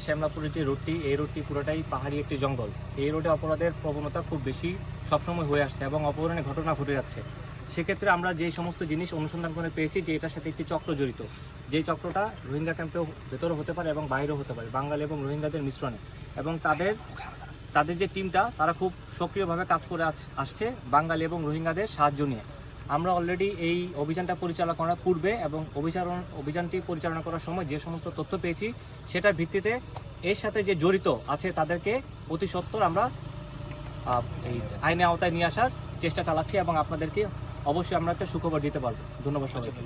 শ্যামলাপুরের যে রোডটি এই রোডটি পুরোটাই পাহাড়ি একটি জঙ্গল। এই রোডে অপরাধের প্রবণতা খুব বেশি সবসময় হয়ে আসছে এবং অপহরণের ঘটনা ঘটে যাচ্ছে। সেক্ষেত্রে আমরা যে সমস্ত জিনিস অনুসন্ধান করে পেয়েছি, যে এটার সাথে একটি চক্র জড়িত। যেই চক্রটা রোহিঙ্গা ক্যাম্পেও ভেতরে হতে পারে এবং বাইরেও হতে পারে, বাঙালি এবং রোহিঙ্গাদের মিশ্রণে। এবং তাদের তাদের যে টিমটা তারা খুব সক্রিয়ভাবে কাজ করে আস- আসছে বাঙালি এবং রোহিঙ্গাদের সাহায্য নিয়ে। আমরা অলরেডি এই অভিযানটা পরিচালনা করার পূর্বে এবং অভিযান অভিযানটি পরিচালনা করার সময় যে সমস্ত তথ্য পেয়েছি, সেটার ভিত্তিতে এর সাথে যে জড়িত আছে তাদেরকে অতি সত্বর আমরা এই আইনের আওতায় নিয়ে আসার চেষ্টা চালাচ্ছি এবং আপনাদেরকে অবশ্যই আমরা একটা সুখবর দিতে পারব। ধন্যবাদ সবাইকে।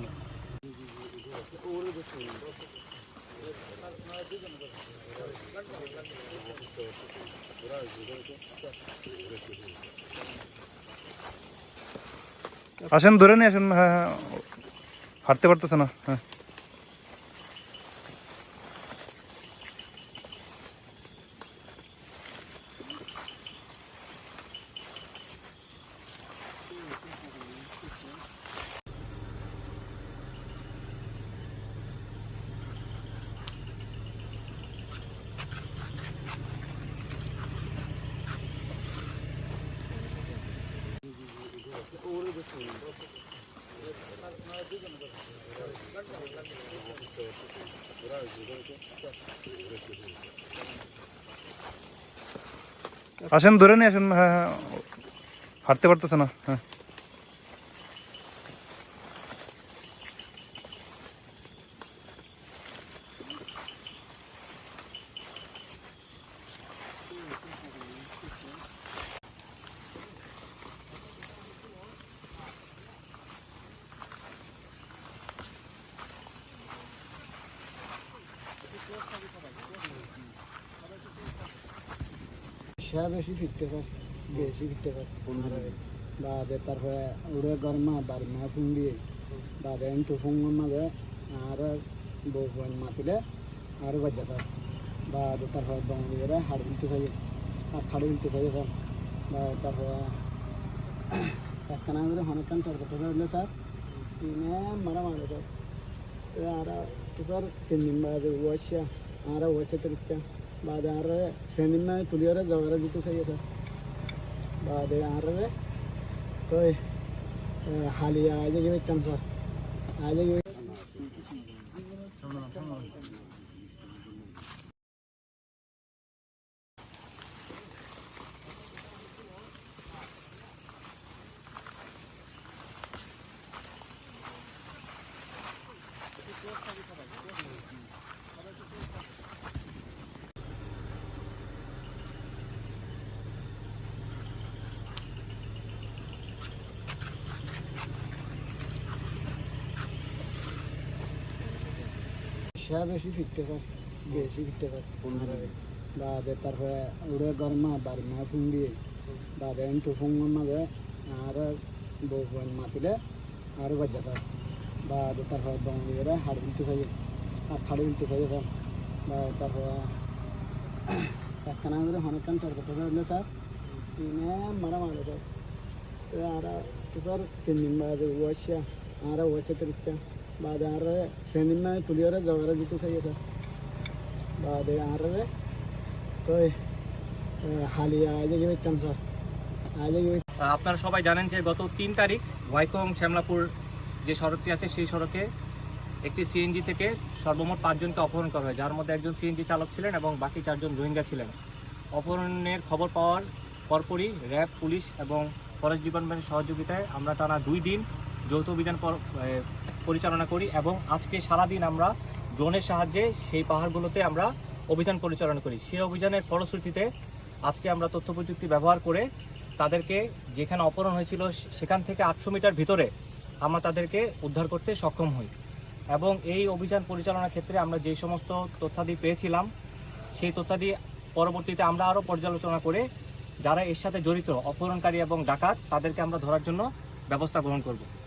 আসেন ধরে নিয়ে আসেন হ্যাঁ হ্যাঁ। হাঁটতে পারতেছে না হ্যাঁ। আসেন ধরে নিয়ে আসেন হ্যাঁ হ্যাঁ। হাঁটতে পারতেছে না হ্যাঁ। সে বেশি ফিরতে পারে বেশি ফিরতে পারে বাদে তারপরে উড়ে গরমা, বাড়ি মা ফুং দিয়ে বাদে তো ফুং মাঝে আর বউ মাতিলে আর বাজ্যা পারে বাদে তারপরে দম দিয়ে হাড় বিলতে চাই আর খাড়ি বিলতে চাই স্যার। বা তারপরে একখানা করে হনকান তোর কথা হলে স্যার। তিনে মারা মারে স্যার আর স্যার তিন দিন বাদে ওয়াচ্ছা আর ওয়াচ্ছা তরিকা بعد عرة سنين تليرة جوارة جتو سيدا بعد عرة توي حاليا آجا جوي كم صار آجا সে বেশি ফিরতে পারে, বেশি ফিরতে পারে। বাদে তারপরে উড়ে গরমা বাড়ি মা ফুং দিয়ে বাদে তো ফুং মাঝে আর বউ মাতিলে আর বাজ্যা পারে বাদে তারপরে দিয়ে হাড় বিলতে চাই আর খাড়ি বিলতে চাই স্যার বা তারপরে একখানা করে হনকান তোর কথা হলে স্যার? তিনে মারা মারে স্যার আর স্যার তিন দিন বাদে ওয়াচ্ছা আর ওয়াচ্ছা তরিকা بعد عرة سنين تليرة جوارة جتو سيدا بعد عرة توي حاليا آجا جوي كم صار آجا جوي আহ, আপনারা সবাই জানেন যে গত তিন তারিখ ওয়াইকং শ্যামলাপুর যে সড়কটি আছে সেই সড়কে একটি সিএনজি থেকে সর্বমোট পাঁচজনকে অপহরণ করা হয় যার মধ্যে একজন সিএনজি চালক ছিলেন এবং বাকি চারজন রোহিঙ্গা ছিলেন অপহরণের খবর পাওয়ার পরপরই র্যাব পুলিশ এবং ফরেস্ট ডিপার্টমেন্টের সহযোগিতায় আমরা টানা দুই দিন যৌথ অভিযান পর- পরিচালনা করি এবং আজকে সারাদিন আমরা ড্রোনের সাহায্যে সেই পাহাড়গুলোতে আমরা অভিযান পরিচালনা করি। সেই অভিযানের ফলশ্রুতিতে আজকে আমরা তথ্য প্রযুক্তি ব্যবহার করে তাদেরকে যেখানে অপহরণ হয়েছিল সেখান থেকে আটশো মিটার ভিতরে আমরা তাদেরকে উদ্ধার করতে সক্ষম হই। এবং এই অভিযান পরিচালনার ক্ষেত্রে আমরা যে সমস্ত তথ্যাদি পেয়েছিলাম, সেই তথ্যাদি পরবর্তীতে আমরা আরও পর্যালোচনা করে যারা এর সাথে জড়িত, অপহরণকারী এবং ডাকাত, তাদেরকে আমরা ধরার জন্য ব্যবস্থা গ্রহণ করব।